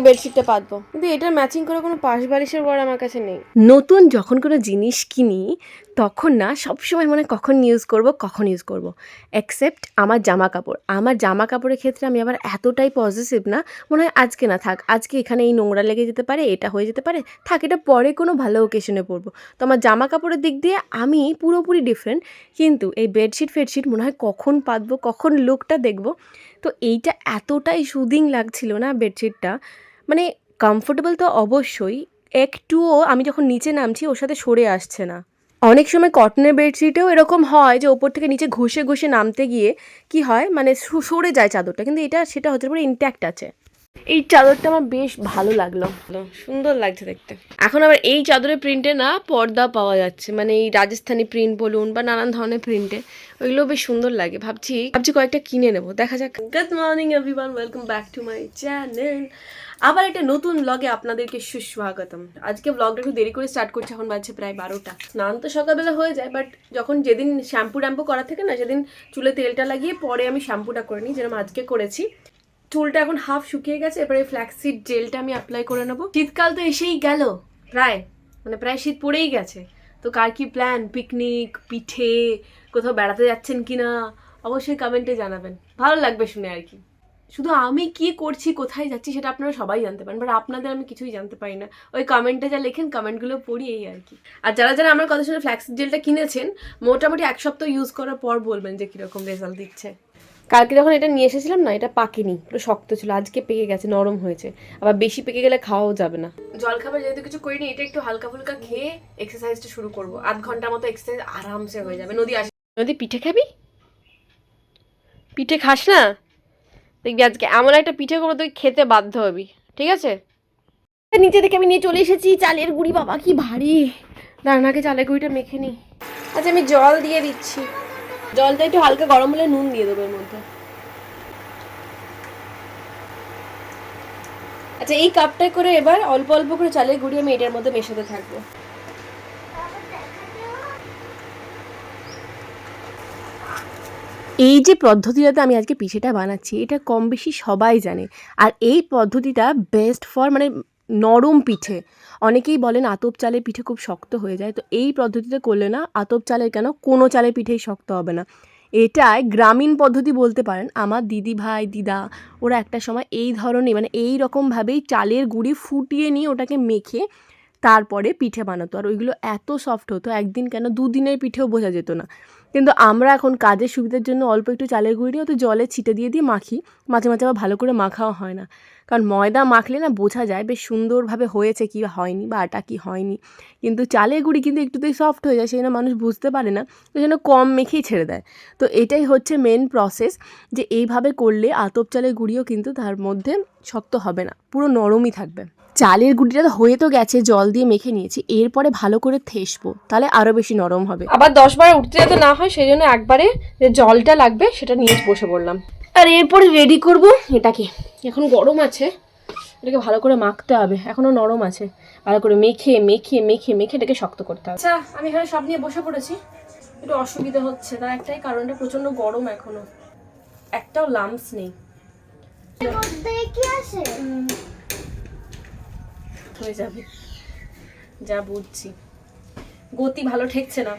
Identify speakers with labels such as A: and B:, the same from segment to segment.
A: এই বেডশিটটা পাতবো। কিন্তু এটা ম্যাচিং করে কোনো পাশ বালিশের বড় আমার কাছে নেই।
B: নতুন যখন কোনো জিনিস কিনি তখন না সবসময় মনে হয় কখন ইউজ করব কখন ইউজ করব। এক্সেপ্ট আমার জামা কাপড় আমার জামা কাপড়ের ক্ষেত্রে আমি আবার এতটাই পজিটিভ না মনে হয় আজকে না থাক আজকে এখানে এই নোংরা লেগে যেতে পারে এটা হয়ে যেতে পারে থাক এটা পরে কোনো ভালো ওকেশনে পরবো। তো আমার জামা কাপড়ের দিক দিয়ে আমি পুরোপুরি ডিফারেন্ট কিন্তু এই বেডশিট ফেডশিট মনে হয় কখন পাতবো কখন লুকটা দেখব। তো এইটা এতটাই সুদিং লাগছিল না বেডশিটটা মানে কমফোর্টেবল তো অবশ্যই একটুও আমি যখন নিচে নামছি ওর সাথে সরে আসছে না। অনেক সময় কটনের বেডশিটেও এরকম হয় যে ওপর থেকে নিচে ঘষে ঘষে নামতে গিয়ে কি হয় মানে সরে যায় চাদরটা, কিন্তু এটা, সেটা হচ্ছে পুরো ইনট্যাক্ট আছে। এই চাদরটা আমার বেশ ভালো লাগল।
A: সুন্দর লাগছে দেখতে। এখন আবার এই চাদরের প্রিন্টে না পর্দা পাওয়া যাচ্ছে। মানে এই রাজস্থানি প্রিন্ট বলুন বা নানান ধরনের প্রিন্টে ওইগুলো বেশ সুন্দর লাগে। ভাবছি ভাবছি কয়েকটা কিনে নেব। দেখা যাক। Good morning everyone welcome back to my channel আবার একটা নতুন ব্লগে আপনাদেরকে সুস্বাগতম। আজকে ব্লগটা একটু দেরি করে স্টার্ট করছে। এখন বাজছে প্রায় বারোটা। স্নান তো সকালবেলা হয়ে যায় বাট যখন যেদিন শ্যাম্পু ট্যাম্পু করা থাকে না সেদিন চুলে তেলটা লাগিয়ে পরে আমি শ্যাম্পুটা করে নিই যেরকম আজকে করেছি। চুলটা এখন হাফ শুকিয়ে গেছে, এবারে ফ্ল্যাক্সিড জেলটা আমি অ্যাপ্লাই করে নেব। শীতকাল তো এসেই গেল। প্রায় মানে প্রায় শীত পড়েই গেছে। তো কার কি প্ল্যান পিকনিক পিঠে, কোথাও বেড়াতে যাচ্ছেন কি না অবশ্যই কমেন্টে জানাবেন। ভালো লাগবে শুনে আর কি। শুধু আমি কি করছি, কোথায় যাচ্ছি সেটা আপনারা সবাই জানতে পারেন বাট আপনাদের আমি কিছুই জানতে পারি না। ওই কমেন্টে যা লেখেন কমেন্টগুলো পড়ি এই আর কি। আর যারা যারা আমার কথা শুনে ফ্ল্যাক্সিড জেলটা কিনেছেন, মোটামুটি এক সপ্তাহ ইউজ করার পর বলবেন যে কীরকম রেজাল্ট দিচ্ছে। কালকে যখন এটা নিয়ে এসেছিলাম না এটা পাকেনি পুরো শক্ত ছিল আজকে পেকে গেছে নরম হয়েছে। আবার বেশি পেকে গেলে খাওয়াও যাবে না। জল খাবার যেহেতু কিছু করিনি এটা একটু হালকা ফুলকা খেয়ে এক্সারসাইজটা শুরু করব। আধ ঘণ্টার মতো এক্সারসাইজ আরামসে হয়ে যাবে। নদী আসে নদী পিঠে খাবি? পিঠে খাস না? দেখবি আজকে এমন একটা পিঠে করব তুই খেতে বাধ্য হবি। ঠিক আছে? নিচে থেকে আমি নিয়ে চলে এসেছি চালের গুঁড়ি বাবা কি ভারী। দাঁড়ান আগে চালের গুঁড়িটা মেখে নি। আচ্ছা আমি জল দিয়ে দিচ্ছি। জলটা একটু হালকা গরম হলে নুন দিয়ে দেবো এর মধ্যে। আচ্ছা এই কাপটায় করে এবার অল্প অল্প করে চালের গুঁড়ি আমি এটার মধ্যে মেশাতে থাকব।
B: এই যে পদ্ধতিটাতে আমি আজকে পিঠেটা বানাচ্ছি, এটা কম বেশি সবাই জানে। আর এই পদ্ধতিটা বেস্ট ফর মানে নরম পিঠে। অনেকেই বলেন আতপ চালের পিঠে খুব শক্ত হয়ে যায়। তো এই পদ্ধতিতে করলে না আতপ চালের কেন কোনো চালের পিঠেই শক্ত হবে না। এটাই গ্রামীণ পদ্ধতি বলতে পারেন। আমার দিদি ভাই, দিদা, ওরা একটা সময় এই ধরনের মানে এই রকমভাবেই চালের গুঁড়ি ফুটিয়ে নিয়ে ওটাকে মেখে তারপরে পিঠে বানাতো। আর ওইগুলো এত সফট হতো, একদিন কেন দুদিনের পিঠেও বোঝা যেত না। কিন্তু আমরা এখন কাজের সুবিধার জন্য অল্প একটু চালের গুঁড়ি দিয়ে তো জলে ছিটে দিয়ে দিয়ে মাখি। মাঝে মাঝে আবার ভালো করে মাখাও হয় না। কারণ ময়দা মাখলে না বোঝা যায় বেশ সুন্দরভাবে হয়েছে কি হয়নি বা আটা কি হয়নি। কিন্তু চালের গুঁড়ি কিন্তু একটুতেই সফট হয়ে যায় সেই জন্য মানুষ বুঝতে পারে না ওই জন্য কম মেখেই ছেড়ে দেয়। তো এটাই হচ্ছে মেন প্রসেস যে এইভাবে করলে আতপ চালের গুঁড়িও কিন্তু তার মধ্যে শক্ত হবে না, পুরো নরমই থাকবে। চালের গুঁড়িটা তো হয়ে তো গেছে জল দিয়ে মেখে নিয়েছি। এরপরে ভালো করে থেসবো তাহলে আরও বেশি নরম হবে।
A: আবার দশ বার উঠতে যাতে না হয় সেই জন্য একবারে যে জলটা লাগবে সেটা নিয়ে বসে পড়লাম। আর এরপরে রেডি করব এটাকে। এখন গরম আছে এটাকে ভালো করে মাখতে হবে। এখনও নরম আছে। ভালো করে মেখে মেখে মেখে মেখে এটাকে শক্ত করতে হবে। আচ্ছা আমি এখানে সব নিয়ে বসে পড়েছি। একটু অসুবিধা হচ্ছে তার একটাই কারণটা প্রচণ্ড গরম এখনও। একটাও লামস নেই। উম, হয়ে যাবে। যা বুঝছি। গতি ভালো ঠেকছে না।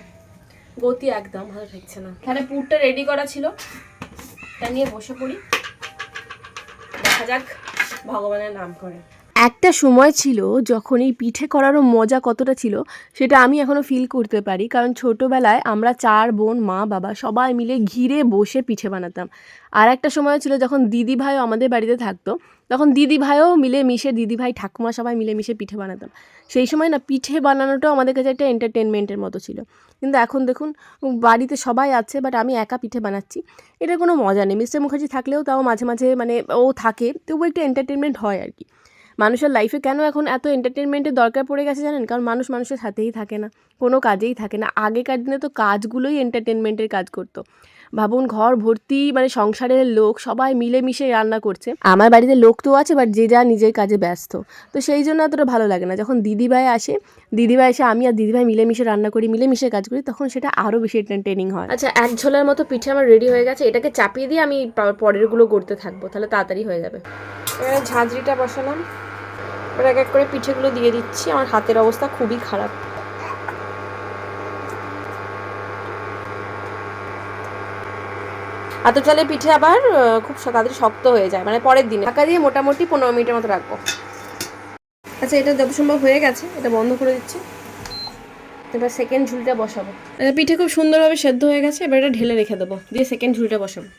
A: গতি একদম ভালো ঠেকছে না। তাহলে পুরটা রেডি করা ছিল। তা নিয়ে বসে পড়ি। দেখা যাক ভগবানের নাম করে।
B: একটা সময় ছিল যখন এই পিঠে করারও মজা কতটা ছিল, সেটা আমি এখনও ফিল করতে পারি। কারণ ছোটোবেলায় আমরা চার বোন, মা, বাবা সবাই মিলে ঘিরে বসে পিঠে বানাতাম। আর একটা সময় ছিল যখন দিদি ভাইও আমাদের বাড়িতে থাকতো, তখন দিদি ভাইও মিলে মিশে দিদি ভাই ঠাকুমা সবাই মিলে মিশে পিঠে বানাতাম। সেই সময় না পিঠে বানানোটাও আমাদের কাছে একটা এন্টারটেনমেন্টের মতো ছিল। কিন্তু এখন দেখুন, বাড়িতে সবাই আছে বাট আমি একা পিঠে বানাচ্ছি। এটা কোনো মজা নেই। মিস্টার মুখার্জি থাকলেও তাও মাঝে মাঝে মানে ও থাকে, তবুও একটা এন্টারটেনমেন্ট হয় আর কি। মানুষের লাইফে কেন এখন এত এন্টারটেনমেন্টের দরকার পড়ে গেছে জানেন? কারণ মানুষ মানুষের সাথেই থাকে না কোনো কাজেই থাকে না। আগেকার দিনে তো কাজগুলোই এন্টারটেনমেন্টের কাজ করতো। ভাবুন ঘর ভর্তি মানে সংসারের লোক সবাই মিলেমিশে রান্না করছে। আমার বাড়িতে লোক তো আছে বাট যে যা নিজের কাজে ব্যস্ত। তো সেই জন্য এতটা ভালো লাগে না। যখন দিদিভাই আসে দিদিভাই এসে আমি আর দিদিভাই মিলেমিশে রান্না করি মিলেমিশে কাজ করি তখন সেটা আরও বেশি এন্টারটেনিং হয়।
A: আচ্ছা এক ঝোলার মতো পিঠে আমার রেডি হয়ে গেছে। এটাকে চাপিয়ে দিয়ে আমি পরেরগুলো করতে থাকব। তাহলে তাড়াতাড়ি হয়ে যাবে। ঝাঁঝরিটা বসালাম।
B: এবার এক এক করে পিঠেগুলো দিয়ে দিচ্ছি। আমার হাতের অবস্থা খুবই খারাপ। আতো চালের পিঠে আবার খুব তাড়াতাড়ি শক্ত হয়ে যায়। মানে পরের দিনে। ঢাকা দিয়ে মোটামুটি পনেরো মিনিটের মতো রাখব। আচ্ছা এটা যত সম্ভব হয়ে গেছে। এটা বন্ধ করে দিচ্ছি। এবার সেকেন্ড ঝুলটা বসাবো। এটা পিঠে খুব সুন্দরভাবে সেদ্ধ হয়ে গেছে। এবার এটা ঢেলে রেখে দেবো। দিয়ে সেকেন্ড ঝুলটা বসাবো।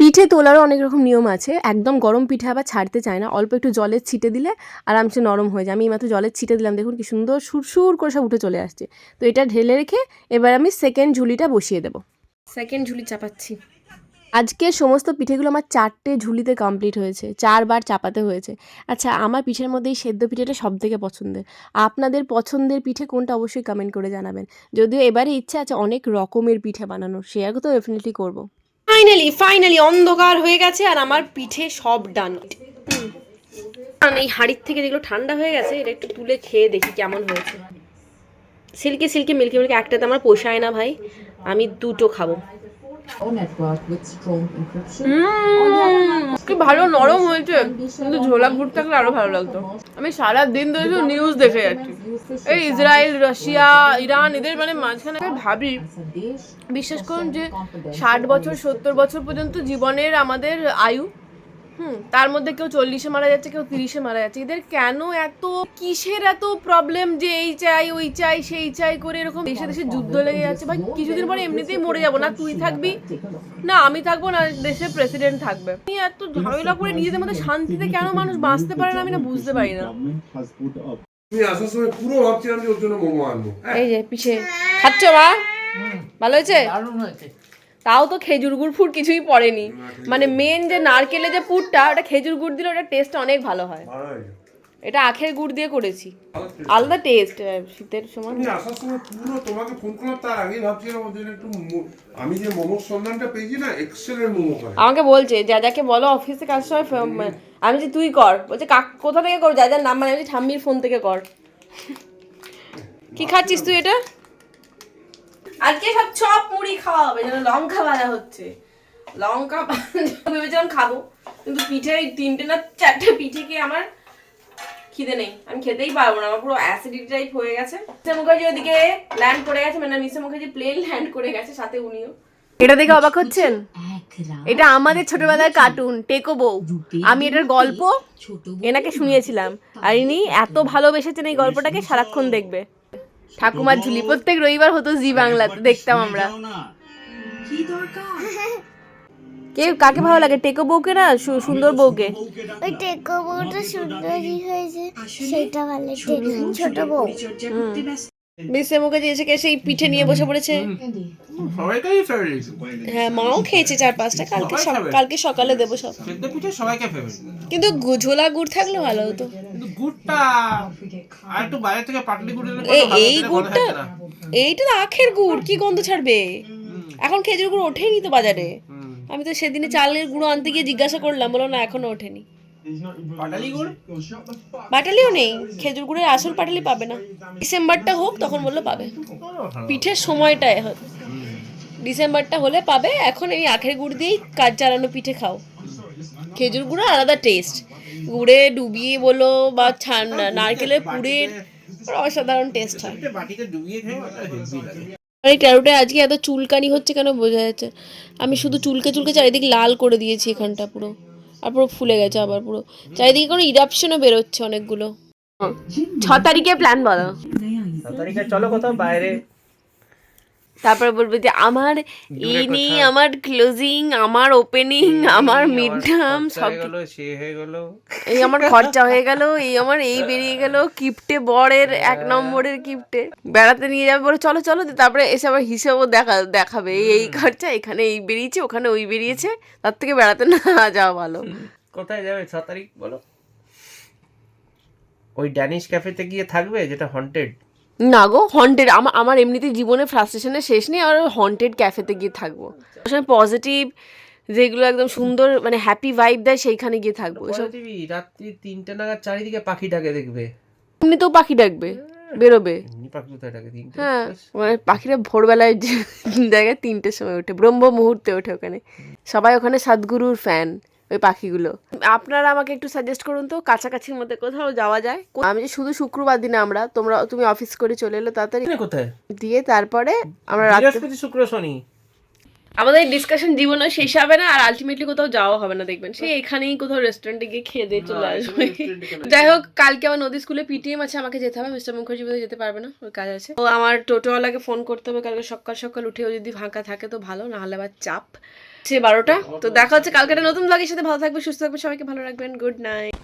A: পিঠে তোলারও অনেক রকম নিয়ম আছে। একদম গরম পিঠে আবার ছাড়তে চায় না। অল্প একটু জলের ছিটে দিলে আরামসে নরম হয়ে যায়। আমি এইমাত্র জলের ছিটে দিলাম। দেখুন কি সুন্দর সুরসুর করে সব উঠে চলে আসছে। তো এটা ঢেলে রেখে এবার আমি সেকেন্ড ঝুলিটা বসিয়ে দেবো।
B: সেকেন্ড ঝুলি চাপাচ্ছি।
A: আজকে সমস্ত পিঠেগুলো আমার চারটে ঝুলিতে কমপ্লিট হয়েছে। চারবার চাপাতে হয়েছে। আচ্ছা আমার পিঠের মধ্যে এই সেদ্ধ পিঠেটা সব থেকে পছন্দের। আপনাদের পছন্দের পিঠে কোনটা অবশ্যই কমেন্ট করে জানাবেন। যদিও এবারে ইচ্ছে আছে অনেক রকমের পিঠে বানানোর। শেয়ার তো ডেফিনেটলি করব।
B: ফাইনালি ফাইনালি অন্ধকার হয়ে গেছে আর আমার পিঠে সব ডান এই হাড়ির থেকে যেগুলো ঠান্ডা হয়ে গেছে, এটা একটু তুলে খেয়ে দেখি কেমন হয়েছে। সিল্কি সিল্কি, মিল্কি মিল্কি, একটাতে আমার পোষায় না ভাই। আমি দুটো খাব। কি ভালো নরম হয়েছে। কিন্তু ঝোলা গুড় থাকলে আরও ভালো লাগতো। আমি সারা দিন ধরে নিউজ দেখে যাচ্ছি। এই ইসরায়েল রাশিয়া ইরান এদের মানে মাঝখানে ভাবি। বিশ্বাস করুন যে ষাট বছর সত্তর বছর পর্যন্ত জীবনের আমাদের আয়ু হুম তার মধ্যে কেউ চল্লিশে মারা যাচ্ছে কেউ তিরিশে মারা যাচ্ছে। এদের কেন এত কিসের এত প্রবলেম যে এই চাই ওই চাই সেই চাই করে এরকম দেশে দেশে যুদ্ধ লেগে যাচ্ছে? ভাই কিছুদিন পরে এমনিতেই মরে যাব না? তুই থাকবি. না আমি থাকব না দেশের প্রেসিডেন্ট থাকবে। এত ঝামেলা করে নিজেদের মধ্যে শান্তিতে কেন মানুষ বাঁচতে পারে না আমি না বুঝতে পারি না।
C: আমি আসার সময় পুরো ভাবছিলাম যে ওর জন্য মোমো আনব। হ্যাঁ।
B: এই যে পিছে খাচ্ছ মা? ভালো হয়েছে। তাও তো খেজুর গুড় ফুড কিছুই পড়েনি। মানে মেন যে নারকেলের যে পুরটা ওটা খেজুর গুড় দিলে ওটা টেস্ট অনেক ভালো হয়। এটা আখের গুড় দিয়ে করেছি। আলাদা টেস্ট শীতের সময়।
C: আমি আসার সময় পুরো তোমাকে ফোন করলাম তার আগেই ভাবছিলাম জন্য একটু আমি যে মোমোর সন্ধানটা পেয়েছি না এক্সেলের মোমো করে
B: আমাকে বলছে যা যাকে বলো অফিসে কাজ সময় আমি যে তুই কর। বলছে কাক কোথা থেকে কর যা যার নাম মানে আমি ঠাম্মির ফোন থেকে কর। কি খাচ্ছিস তুই এটা? আজকে সব চপ মুড়ি খাওয়া হবে যেন লঙ্কা ভাজা হচ্ছে। লঙ্কা ভেবেছিলাম খাব কিন্তু পিঠে তিনটে না চারটে পিঠে খেয়ে আমার খিদে নেই। আমি খেতেই পারব না আমার পুরো অ্যাসিডিটি টাইপ হয়ে গেছে। মিস্টার মুখার্জি ওদিকে ল্যান্ড করে গেছে মানে মিস্টার মুখার্জি প্লেন ল্যান্ড করে গেছে সাথে উনিও।
A: এটা দেখে অবাক হচ্ছেন? এটা আমাদের ছোটবেলার কার্টুন টেকো বউ। আমি এটার গল্প এনাকে শুনিয়েছিলাম। আর ইনি এত ভালোবেসেছেন এই গল্পটাকে সারাক্ষণ দেখবে। ঠাকুমার ঝুলি প্রত্যেক রবিবার হতো জি বাংলাতে দেখতাম আমরা। কে কাকে ভালো লাগে টেকো বউকে না সু- সুন্দর বউকে?
D: ওই টেকো বউটা সুন্দরী হয়েছে সেটা ভালো ছোট বউ
B: মিস্টার মুখার্জি এসে কে সেই পিঠে নিয়ে বসে পড়েছে। হ্যাঁ মাও খেয়েছে চার পাঁচটা কালকে। কালকে সকালে দেবো সব।
E: পিঠে সবাইকে
B: কিন্তু ঝোলা গুড় থাকলে ভালো হতো।
E: গুড়টা আর একটু বাইরে থেকে পাটলি গুড়
B: এই এই গুড়টা এইটা তো আখের গুড় কি গন্ধ ছাড়বে? এখন খেজুর গুড় ওঠেনি তো বাজারে। আমি তো সেদিনে চালের গুঁড়ো আনতে গিয়ে জিজ্ঞাসা করলাম বলো না এখনও ওঠেনি। পাটালিও নেই। খেজুর গুড়ের আসল পাটালি পাবে না। ডিসেম্বরটা হোক, তখন বলল পাবে। পিঠের সময়টায় ডিসেম্বরটা হলে পাবে। এখন এই আখের গুড় দিয়েই কাজ চালানো পিঠে খাও। খেজুর গুঁড়ো আলাদা টেস্ট গুড়ে ডুবিয়ে বলো বা ছান নারকেলের পুরের অসাধারণ টেস্ট হয়। এই ট্যারোটা আজকে এত চুলকানি হচ্ছে কেন বোঝা যাচ্ছে? আমি শুধু চুলকে চুলকে চারিদিক লাল করে দিয়েছি এখানটা পুরো। আর পুরো ফুলে গেছে আবার পুরো। চারিদিকে কোনো ইরাপশনও বেরোচ্ছে অনেকগুলো।
A: ছ তারিখে প্ল্যান বলো।
E: তারিখে চলো কোথাও বাইরে।
A: তারপরে বলবে যে আমার এই নিয়ে আমার ক্লোজিং আমার ওপেনিং আমার মিড টার্ম সব
E: হয়ে গেল সে হয়ে গেল।
A: এই আমার খরচা হয়ে গেল এই আমার এই বেরিয়ে গেল কিপটে বরের এক নম্বরের কিপটে। বেড়াতে নিয়ে যাবে বলে চলো চলো তারপরে এসে আবার হিসেবও দেখা দেখাবে। এই এই খরচা এখানে এই বেরিয়েছে ওখানে ওই বেরিয়েছে তার থেকে বেড়াতে না যাওয়া ভালো।
E: কোথায় যাবে? ছ তারিখ বলো। ওই ড্যানিশ ক্যাফেতে গিয়ে থাকবে যেটা হন্টেড
A: না গো হন্টেড আমার আমার এমনিতে জীবনে ফ্রাস্ট্রেশনের শেষ নেই আর হন্টেড ক্যাফেতে গিয়ে থাকব। আসলে পজিটিভ যেগুলো একদম সুন্দর মানে হ্যাপি ভাইব দেয় সেইখানে গিয়ে থাকব।
E: রাত্রি তিনটে নাগাদ চারিদিকে পাখি ডাকে দেখবে।
A: এমনিতেও পাখি ডাকবে
B: বেরোবে। হ্যাঁ মানে পাখিরা ভোরবেলায় যে জায়গায় তিনটের সময় ওঠে ব্রহ্ম মুহূর্তে ওঠে ওখানে। সবাই ওখানে সদ্গুরুর ফ্যান ওই পাখিগুলো। আপনারা আমাকে একটু সাজেস্ট করুন তো কাছাকাছির মধ্যে কোথাও যাওয়া যায়? আমি যে শুধু শুক্রবার দিনে আমরা তোমরা তুমি অফিস করে চলে এলো তাড়াতাড়ি।
E: কোথায়?
B: দিয়ে তারপরে আমরা রাত্রে
E: শুক্র শনি।
B: আমাদের ডিসকাশন জীবনে শেষ হবে না আর আলটিমেটলি কোথাও যাওয়া হবে না দেখবেন। সেই এখানেই কোথাও রেস্টুরেন্টে গিয়ে খেয়ে দিয়ে চলে আসবে। যাই হোক কালকে আমার নদী স্কুলে পিটিএম আছে আমাকে যেতে হবে। মিস্টার মুখার্জি বোধহয় যেতে পারবে না ওর কাজ আছে। তো আমার টোটোওয়ালাকে ফোন করতে হবে কালকে সকাল সকাল উঠেও যদি ফাঁকা থাকে তো ভালো না হলে আবার চাপ। সে বারোটা। তো দেখা হচ্ছে একটা নতুন ব্লগের সাথে। ভালো থাকবে সুস্থ থাকবে সবাইকে ভালো রাখবেন। Good night